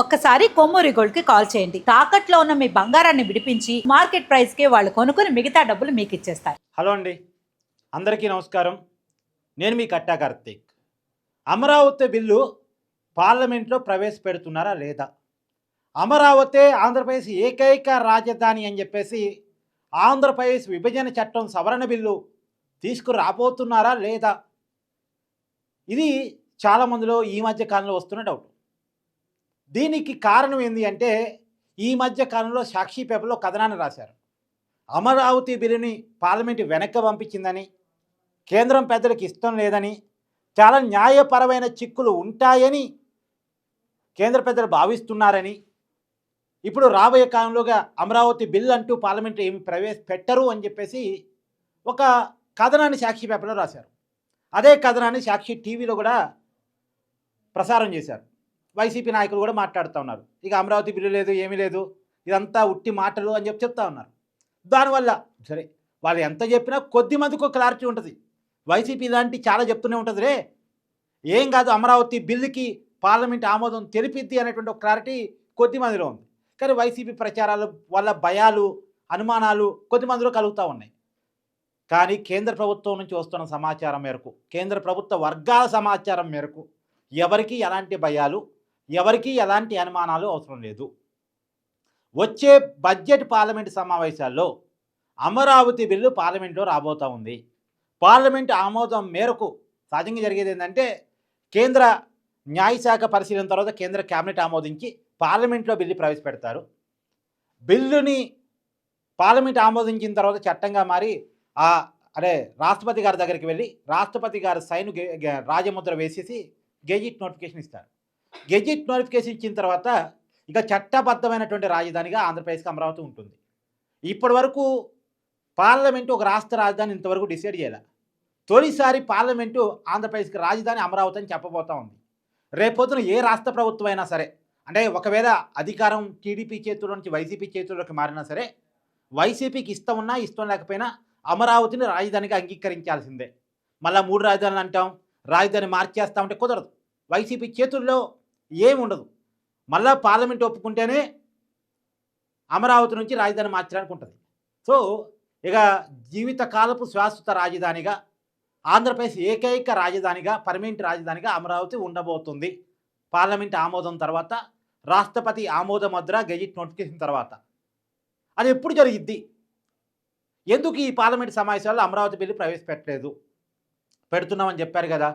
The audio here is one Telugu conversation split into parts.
ఒక్కసారి కొమ్మూరి గోల్డ్కి కాల్ చేయండి. తాకట్లో ఉన్న మీ బంగారాన్ని విడిపించి మార్కెట్ ప్రైస్కి వాళ్ళు కొనుక్కుని మిగతా డబ్బులు మీకు ఇచ్చేస్తారు. హలో అండి. అందరికీ నమస్కారం. నేను మీ కట్టా కార్తీక్. అమరావతి బిల్లు పార్లమెంట్లో ప్రవేశపెడుతున్నారా లేదా? అమరావతి ఆంధ్రప్రదేశ్ ఏకైక రాజధాని అని చెప్పేసి ఆంధ్రప్రదేశ్ విభజన చట్టం సవరణ బిల్లు తీసుకురాబోతున్నారా లేదా? ఇది చాలామందిలో ఈ మధ్య కాలంలో వస్తున్న డౌట్. దీనికి కారణం ఏంటి అంటే ఈ మధ్య కాలంలో సాక్షి పేపర్లో కథనాన్ని రాశారు. అమరావతి బిల్లుని పార్లమెంటు వెనక్కి పంపించిందని కేంద్రం పెద్దలకు ఇష్టం లేదని చాలా న్యాయపరమైన చిక్కులు ఉంటాయని కేంద్ర పెద్దలు భావిస్తున్నారని ఇప్పుడు రాబోయే కాలంలోగా అమరావతి బిల్ అంటూ పార్లమెంట్ ఏమి ప్రవేశపెట్టరు అని చెప్పేసి ఒక కథనాన్ని సాక్షి పేపర్లో రాశారు. అదే కథనాన్ని సాక్షి టీవీలో కూడా ప్రసారం చేశారు. వైసీపీ నాయకులు కూడా మాట్లాడుతూ ఉన్నారు. ఇక అమరావతి బిల్లు లేదు ఏమీ లేదు ఇదంతా ఉట్టి మాటలు అని చెప్పి చెప్తా ఉన్నారు. దానివల్ల సరే వాళ్ళు ఎంత చెప్పినా కొద్ది మందికి ఒక క్లారిటీ ఉంటుంది. వైసీపీ ఇలాంటి చాలా చెప్తూనే ఉంటుంది రే. ఏం కాదు అమరావతి బిల్లుకి పార్లమెంట్ ఆమోదం తెలిపిద్ది అనేటువంటి ఒక క్లారిటీ కొద్ది మందిలో ఉంది. కానీ వైసీపీ ప్రచారాల వల్ల భయాలు అనుమానాలు కొద్ది మందిలో కలుగుతూ ఉన్నాయి. కానీ కేంద్ర ప్రభుత్వం నుంచి వస్తున్న సమాచారం మేరకు కేంద్ర ప్రభుత్వ వర్గాల సమాచారం మేరకు ఎవరికి ఎలాంటి భయాలు ఎవరికి ఎలాంటి అనుమానాలు అవసరం లేదు. వచ్చే బడ్జెట్ పార్లమెంట్ సమావేశాల్లో అమరావతి బిల్లు పార్లమెంట్లో రాబోతూ ఉంది. పార్లమెంట్ ఆమోదం మేరకు సహజంగా జరిగేది ఏంటంటే కేంద్ర న్యాయశాఖ పరిశీలన తర్వాత కేంద్ర కేబినెట్ ఆమోదించి పార్లమెంట్లో బిల్లు ప్రవేశపెడతారు. బిల్లుని పార్లమెంట్ ఆమోదించిన తర్వాత చట్టంగా మారి ఆ అదే రాష్ట్రపతి గారి దగ్గరికి వెళ్ళి రాష్ట్రపతి గారు సైన్ గె- రాజముద్ర వేసేసి గెజిట్ నోటిఫికేషన్ ఇస్తారు. గెజిట్ నోటిఫికేషన్ ఇచ్చిన తర్వాత ఇక చట్టబద్ధమైనటువంటి రాజధానిగా ఆంధ్రప్రదేశ్కి అమరావతి ఉంటుంది. ఇప్పటి వరకు పార్లమెంటు ఒక రాష్ట్ర రాజధాని ఇంతవరకు డిసైడ్ చేయాలి. తొలిసారి పార్లమెంటు ఆంధ్రప్రదేశ్కి రాజధాని అమరావతి అని చెప్పబోతా ఉంది. రేపొద్దున ఏ రాష్ట్ర ప్రభుత్వం అయినా సరే అంటే ఒకవేళ అధికారం టీడీపీ చేతుల్లో నుంచి వైసీపీ చేతుల్లోకి మారినా సరే వైసీపీకి ఇష్టం ఉన్నా ఇష్టం లేకపోయినా అమరావతిని రాజధానిగా అంగీకరించాల్సిందే. మళ్ళీ మూడు రాజధానులు అంటాం రాజధాని మార్చేస్తామంటే కుదరదు. వైసీపీ చేతుల్లో ఏమి ఉండదు మళ్ళా పార్లమెంట్ ఒప్పుకుంటేనే అమరావతి నుంచి రాజధాని మార్చడానికి ఉంటుంది. సో ఇక జీవితకాలపు శాశ్వత రాజధానిగా ఆంధ్రప్రదేశ్ ఏకైక రాజధానిగా పర్మనెంట్ రాజధానిగా అమరావతి ఉండబోతుంది. పార్లమెంట్ ఆమోదం తర్వాత రాష్ట్రపతి ఆమోద ముద్ర గెజిట్ నోటిఫికేషన్ తర్వాత. అది ఎప్పుడు జరిగిద్ది? ఎందుకు ఈ పార్లమెంట్ సమావేశాల్లో అమరావతి బిల్లు ప్రవేశపెట్టలేదు? పెడుతున్నామని చెప్పారు కదా.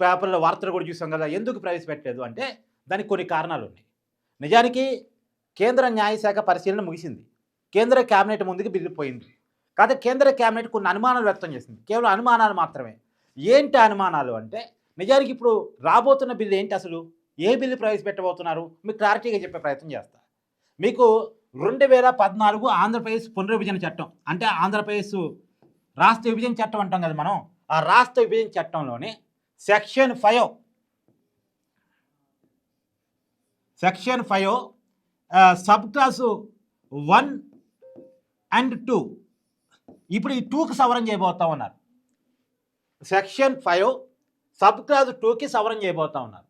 పేపర్లో వార్తలు కూడా చూసాం కదా ఎందుకు ప్రవేశపెట్టలేదు అంటే దానికి కొన్ని కారణాలు ఉన్నాయి. నిజానికి కేంద్ర న్యాయశాఖ పరిశీలన ముగిసింది. కేంద్ర కేబినెట్ ముందుకు బిల్లు పోయింది కాకపోతే కేంద్ర కేబినెట్ కొన్ని అనుమానాలు వ్యక్తం చేసింది. కేవలం అనుమానాలు మాత్రమే. ఏంటి అనుమానాలు అంటే నిజానికి ఇప్పుడు రాబోతున్న బిల్లు ఏంటి అసలు? ఏ బిల్లు ప్రవేశపెట్టబోతున్నారు? మీకు క్లారిటీగా చెప్పే ప్రయత్నం చేస్తా. మీకు రెండు వేల పద్నాలుగు ఆంధ్రప్రదేశ్ పునర్విభజన చట్టం అంటే ఆంధ్రప్రదేశ్ రాష్ట్ర విభజన చట్టం అంటాం కదా మనం. ఆ రాష్ట్ర విభజన చట్టంలోని section five. Section five sub clause one and two. ఇప్పుడు ఈ టూకి సవరణ చేయబోతా ఉన్నారు. సెక్షన్ ఫైవ్ సబ్ క్లాస్ టూకి సవరణ చేయబోతా ఉన్నారు.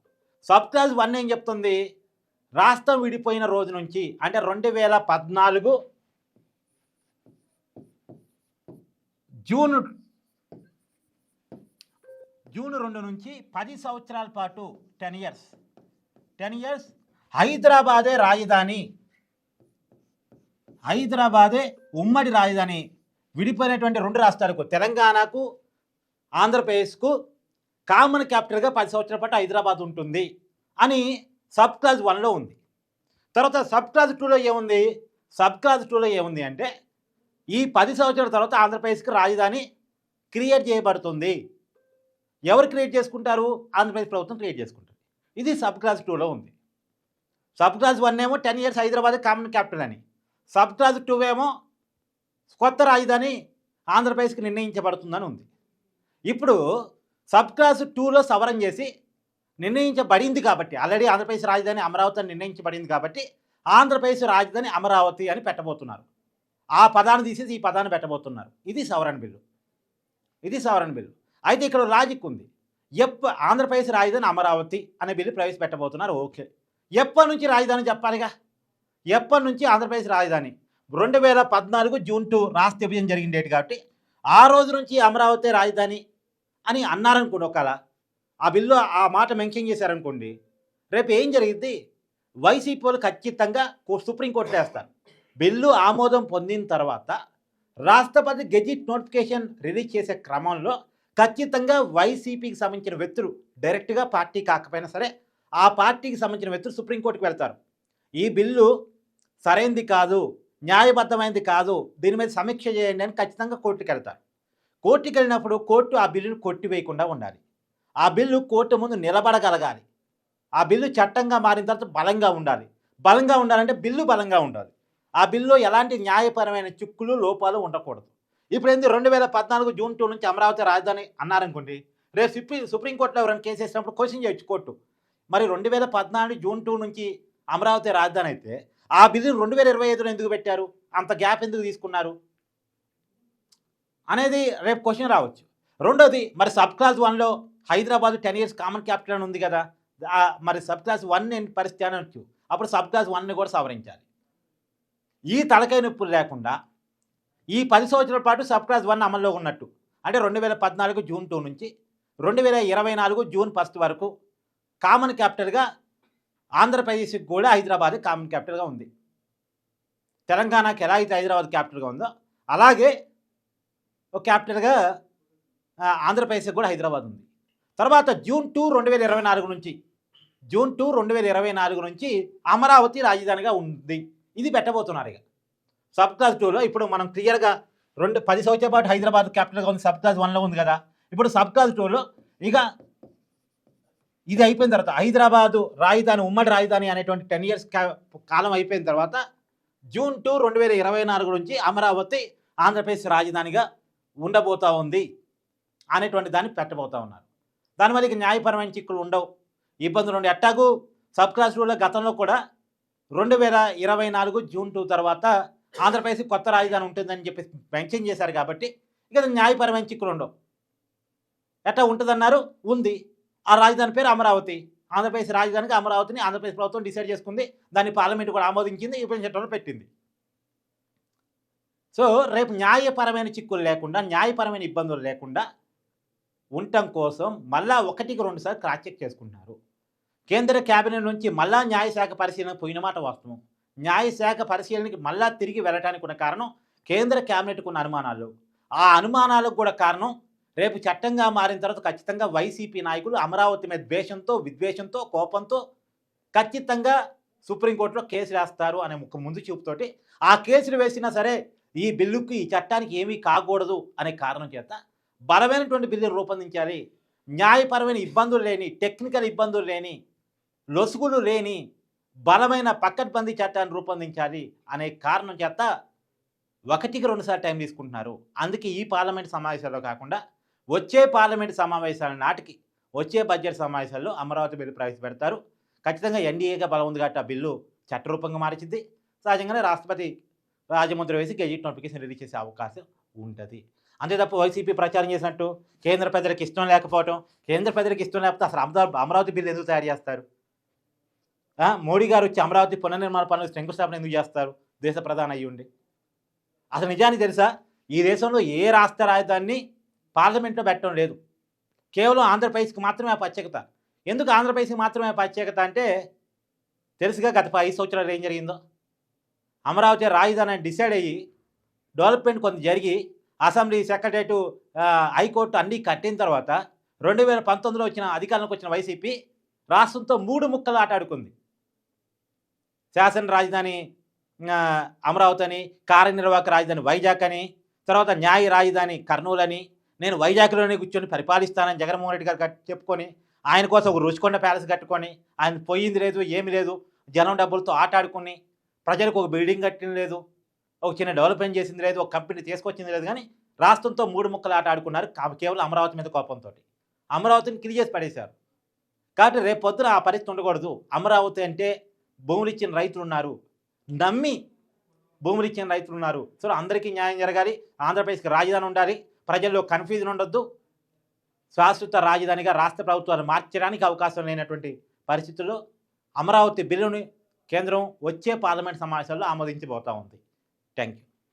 సబ్ క్లాస్ వన్ ఏం చెప్తుంది? రాష్ట్రం విడిపోయిన రోజు నుంచి అంటే రెండు వేల పద్నాలుగు జూన్ జూన్ రెండు నుంచి పది సంవత్సరాల పాటు టెన్ ఇయర్స్. టెన్ ఇయర్స్ హైదరాబాదే రాజధాని. హైదరాబాదే ఉమ్మడి రాజధాని విడిపోయినటువంటి రెండు రాష్ట్రాలకు తెలంగాణకు ఆంధ్రప్రదేశ్కు కామన్ క్యాపిటల్గా పది సంవత్సరాల పాటు హైదరాబాద్ ఉంటుంది అని సబ్ క్లాజ్ వన్లో ఉంది. తర్వాత సబ్ క్లాజ్ టూలో ఏముంది? సబ్ క్లాజ్ టూలో ఏముంది అంటే ఈ పది సంవత్సరాల తర్వాత ఆంధ్రప్రదేశ్కి రాజధాని క్రియేట్ చేయబడుతుంది. ఎవరు క్రియేట్ చేసుకుంటారు? ఆంధ్రప్రదేశ్ ప్రభుత్వం క్రియేట్ చేసుకుంటుంది. ఇది సబ్ క్లాస్ టూలో ఉంది. సబ్ క్లాస్ వన్ ఏమో ten years Hyderabad common capital అని. సబ్ క్లాస్ టూ ఏమో కొత్త రాజధాని ఆంధ్రప్రదేశ్కి నిర్ణయించబడుతుందని ఉంది. ఇప్పుడు సబ్ క్లాస్ టూలో సవరణ చేసి నిర్ణయించబడింది కాబట్టి ఆల్రెడీ ఆంధ్రప్రదేశ్ రాజధాని అమరావతి అని నిర్ణయించబడింది కాబట్టి ఆంధ్రప్రదేశ్ రాజధాని అమరావతి అని పెట్టబోతున్నారు. ఆ పదాన్ని తీసేసి ఈ పదాన్ని పెట్టబోతున్నారు. ఇది సవరణ బిల్లు. ఇది సవరణ బిల్లు. అయితే ఇక్కడ లాజిక్ ఉంది. ఎప్ప ఆంధ్రప్రదేశ్ రాజధాని అమరావతి అనే బిల్లు ప్రవేశపెట్టబోతున్నారు. ఓకే. ఎప్పటి నుంచి రాజధాని చెప్పాలిగా? ఎప్పటి నుంచి ఆంధ్రప్రదేశ్ రాజధాని? రెండు వేల పద్నాలుగు జూన్ టూ రాష్ట్ర విభజన జరిగిన డేట్ కాబట్టి ఆ రోజు నుంచి అమరావతి రాజధాని అని అన్నారనుకోండి ఒకవేళ. ఆ బిల్లు ఆ మాట మెన్షన్ చేశారనుకోండి. రేపు ఏం జరిగింది వైసీపీ వాళ్ళు ఖచ్చితంగా సుప్రీంకోర్టు వేస్తారు. బిల్లు ఆమోదం పొందిన తర్వాత రాష్ట్రపతి గెజిట్ నోటిఫికేషన్ రిలీజ్ చేసే క్రమంలో ఖచ్చితంగా వైసీపీకి సంబంధించిన వ్యక్తులు డైరెక్ట్గా పార్టీ కాకపోయినా సరే ఆ పార్టీకి సంబంధించిన వ్యక్తులు సుప్రీంకోర్టుకు వెళ్తారు. ఈ బిల్లు సరైంది కాదు న్యాయబద్ధమైనది కాదు దీని మీద సమీక్ష చేయండి అని ఖచ్చితంగా కోర్టుకు వెళ్తారు. కోర్టుకి వెళ్ళినప్పుడు కోర్టు ఆ బిల్లును కొట్టివేయకుండా ఉండాలి. ఆ బిల్లు కోర్టు ముందు నిలబడగలగాలి. ఆ బిల్లు చట్టంగా మారిన తర్వాత బలంగా ఉండాలి. బలంగా ఉండాలంటే బిల్లు బలంగా ఉండాలి. ఆ బిల్లు ఎలాంటి న్యాయపరమైన చిక్కులు లోపాలు ఉండకూడదు. ఇప్పుడు ఏంది రెండు వేల పద్నాలుగు జూన్ టూ నుంచి అమరావతి రాజధాని అన్నారనుకోండి రేపు సుప్రీం సుప్రీంకోర్టులో ఎవరైనా కేసు వేసినప్పుడు క్వశ్చన్ చేయొచ్చు కోర్టు. మరి రెండు వేల పద్నాలుగు జూన్ టూ నుంచి అమరావతి రాజధాని అయితే ఆ బిల్లును రెండు వేల ఇరవై ఐదులో ఎందుకు పెట్టారు? అంత గ్యాప్ ఎందుకు తీసుకున్నారు? అనేది రేపు క్వశ్చన్ రావచ్చు. రెండోది మరి సబ్ క్లాస్ వన్లో Hyderabad ten years common capital అని ఉంది కదా మరి సబ్ క్లాస్ వన్ పరిస్థితి అనొచ్చు అప్పుడు సబ్ క్లాస్ వన్ని కూడా సవరించాలి. ఈ తలకాయ నొప్పులు లేకుండా ఈ పది సంవత్సరాల పాటు సబ్ క్లాస్ వన్ అమల్లో ఉన్నట్టు. అంటే రెండు వేల పద్నాలుగు జూన్ టూ నుంచి రెండు వేల ఇరవై నాలుగు జూన్ ఫస్ట్ వరకు కామన్ క్యాపిటల్గా ఆంధ్రప్రదేశ్కి కూడా హైదరాబాద్ కామన్ క్యాపిటల్గా ఉంది. తెలంగాణకి ఎలా అయితే హైదరాబాద్ క్యాపిటల్గా ఉందో అలాగే ఒక క్యాపిటల్గా ఆంధ్రప్రదేశ్కి కూడా హైదరాబాద్ ఉంది. తర్వాత జూన్ టూ రెండు వేల ఇరవై నాలుగు నుంచి జూన్ టూ రెండు వేల ఇరవై నాలుగు నుంచి అమరావతి రాజధానిగా ఉంది. ఇది పెట్టబోతున్నారు ఇక. సబ్ క్లాస్ టూలో ఇప్పుడు మనం క్లియర్గా రెండు పది సంవత్సరాల పాటు హైదరాబాద్ క్యాపిటల్గా ఉంది సబ్ క్లాస్ వన్లో ఉంది కదా. ఇప్పుడు సబ్ క్లాస్ టూలో ఇక ఇది అయిపోయిన తర్వాత హైదరాబాదు రాజధాని ఉమ్మడి రాజధాని అనేటువంటి టెన్ ఇయర్స్ కాలం అయిపోయిన తర్వాత జూన్ టూ రెండు వేల ఇరవై నాలుగు నుంచి అమరావతి ఆంధ్రప్రదేశ్ రాజధానిగా ఉండబోతా ఉంది అనేటువంటి దాన్ని పెట్టబోతా ఉన్నారు. దానివల్ల ఇక న్యాయపరమైన చిక్కులు ఉండవు ఇబ్బందులు ఉండే ఎట్టాగు సబ్ క్లాస్ రూల్లో గతంలో కూడా రెండు వేల ఇరవై నాలుగు జూన్ టూ తర్వాత ఆంధ్రప్రదేశ్ కొత్త రాజధాని ఉంటుందని చెప్పి మెన్షన్ చేశారు కాబట్టి ఇక న్యాయపరమైన చిక్కులు ఉండవు. ఎట్లా ఉంటుందన్నారు? ఉంది. ఆ రాజధాని పేరు అమరావతి. ఆంధ్రప్రదేశ్ రాజధానికి అమరావతిని ఆంధ్రప్రదేశ్ ప్రభుత్వం డిసైడ్ చేసుకుంది. దాన్ని పార్లమెంట్ కూడా ఆమోదించింది. ఇప్పుడు చట్టంలో పెట్టింది. సో రేపు న్యాయపరమైన చిక్కులు లేకుండా న్యాయపరమైన ఇబ్బందులు లేకుండా ఉండటం కోసం మళ్ళా ఒకటికి రెండుసార్లు క్రాస్ చెక్ చేసుకుంటున్నారు. కేంద్ర కేబినెట్ నుంచి మళ్ళా న్యాయశాఖ పరిశీలన పోయిన మాట వాస్తవం. న్యాయశాఖ పరిశీలనకి మళ్ళా తిరిగి వెళ్ళడానికి ఉన్న కారణం కేంద్ర కేబినెట్కు ఉన్న అనుమానాలు. ఆ అనుమానాలకు కూడా కారణం రేపు చట్టంగా మారిన తర్వాత ఖచ్చితంగా వైసీపీ నాయకులు అమరావతి మీద ద్వేషంతో విద్వేషంతో కోపంతో ఖచ్చితంగా సుప్రీంకోర్టులో కేసు వేస్తారు అనే ఒక ముందు చూపుతోటి ఆ కేసులు వేసినా సరే ఈ బిల్లుకి ఈ చట్టానికి ఏమీ కాకూడదు అనే కారణం చేత బలమైనటువంటి బిల్లును రూపొందించాలి. న్యాయపరమైన ఇబ్బందులు లేని టెక్నికల్ ఇబ్బందులు లేని లొసుగులు లేని బలమైన పక్కడ్బందీ చట్టాన్ని రూపొందించాలి అనే కారణం చేత ఒకటికి రెండుసార్లు టైం తీసుకుంటున్నారు. అందుకే ఈ పార్లమెంట్ సమావేశాల్లో కాకుండా వచ్చే పార్లమెంట్ సమావేశాల నాటికి వచ్చే బడ్జెట్ సమావేశాల్లో అమరావతి బిల్లు ప్రవేశపెడతారు. ఖచ్చితంగా ఎన్డీఏగా బలం ఉంది కాబట్టి ఆ బిల్లు చట్టరూపంగా మార్చింది సహజంగానే రాష్ట్రపతి రాజముద్ర వేసి గెజిట్ నోటిఫికేషన్ రిలీజ్ చేసే అవకాశం ఉంటుంది. అంతే తప్ప వైసీపీ ప్రచారం చేసినట్టు కేంద్ర ప్రజలకు ఇష్టం లేకపోవటం కేంద్ర ప్రజలకు ఇష్టం లేకపోతే అసలు అమరావతి అమరావతి బిల్లు ఎందుకు తయారు చేస్తారు? మోడీ గారు వచ్చి అమరావతి పునర్నిర్మాణ పనులు శంకుస్థాపన ఎందుకు చేస్తారు? దేశ ప్రధాని అయ్యి ఉండి. అసలు నిజానికి తెలుసా? ఈ దేశంలో ఏ రాష్ట్ర రాజధానిని పార్లమెంట్లో పెట్టడం లేదు. కేవలం ఆంధ్రప్రదేశ్కి మాత్రమే ఆ ప్రత్యేకత. ఎందుకు ఆంధ్రప్రదేశ్కి మాత్రమే ప్రత్యేకత అంటే తెలుసుగా గత ఐదు సంవత్సరాలు ఏం జరిగిందో. అమరావతి రాజధాని అని డిసైడ్ అయ్యి డెవలప్మెంట్ కొంత జరిగి అసెంబ్లీ సెక్రటరియట్ హైకోర్టు అన్నీ కట్టిన తర్వాత రెండు వేల పంతొమ్మిదిలో వచ్చిన అధికారంలోకి వచ్చిన వైసీపీ రాష్ట్రంతో మూడు ముక్కలు ఆటాడుకుంది. శాసన రాజధాని అమరావతి అని కార్యనిర్వాహక రాజధాని వైజాగ్ అని తర్వాత న్యాయ రాజధాని కర్నూలు అని నేను వైజాగ్లోనే కూర్చొని పరిపాలిస్తానని జగన్మోహన్ రెడ్డి గారు కట్- చెప్పుకొని ఆయన కోసం ఒక రుచికొండ ప్యాలెస్ కట్టుకొని ఆయన పోయింది లేదు ఏమి లేదు జనం డబ్బులతో ఆట ప్రజలకు ఒక బిల్డింగ్ కట్టింది లేదు ఒక చిన్న డెవలప్మెంట్ చేసింది లేదు ఒక కంపెనీ తీసుకొచ్చింది లేదు కానీ రాష్ట్రంతో మూడు ముక్కలు ఆట ఆడుకున్నారు కేవలం అమరావతి మీద కోపంతో అమరావతిని కిలి చేసి పడేశారు. కాబట్టి రేపు పొద్దున ఆ పరిస్థితి ఉండకూడదు. అమరావతి అంటే భూములు ఇచ్చిన రైతులు ఉన్నారు నమ్మి భూములు ఇచ్చిన రైతులు ఉన్నారు సో అందరికీ న్యాయం జరగాలి. ఆంధ్రప్రదేశ్కి రాజధాని ఉండాలి. ప్రజల్లో కన్ఫ్యూజన్ ఉండొద్దు. శాశ్వత రాజధానిగా రాష్ట్ర ప్రభుత్వాలు మార్చడానికి అవకాశం లేనటువంటి పరిస్థితుల్లో అమరావతి బిల్లుని కేంద్రం వచ్చే పార్లమెంట్ సమావేశాల్లో ఆమోదించబోతా ఉంది. Thank you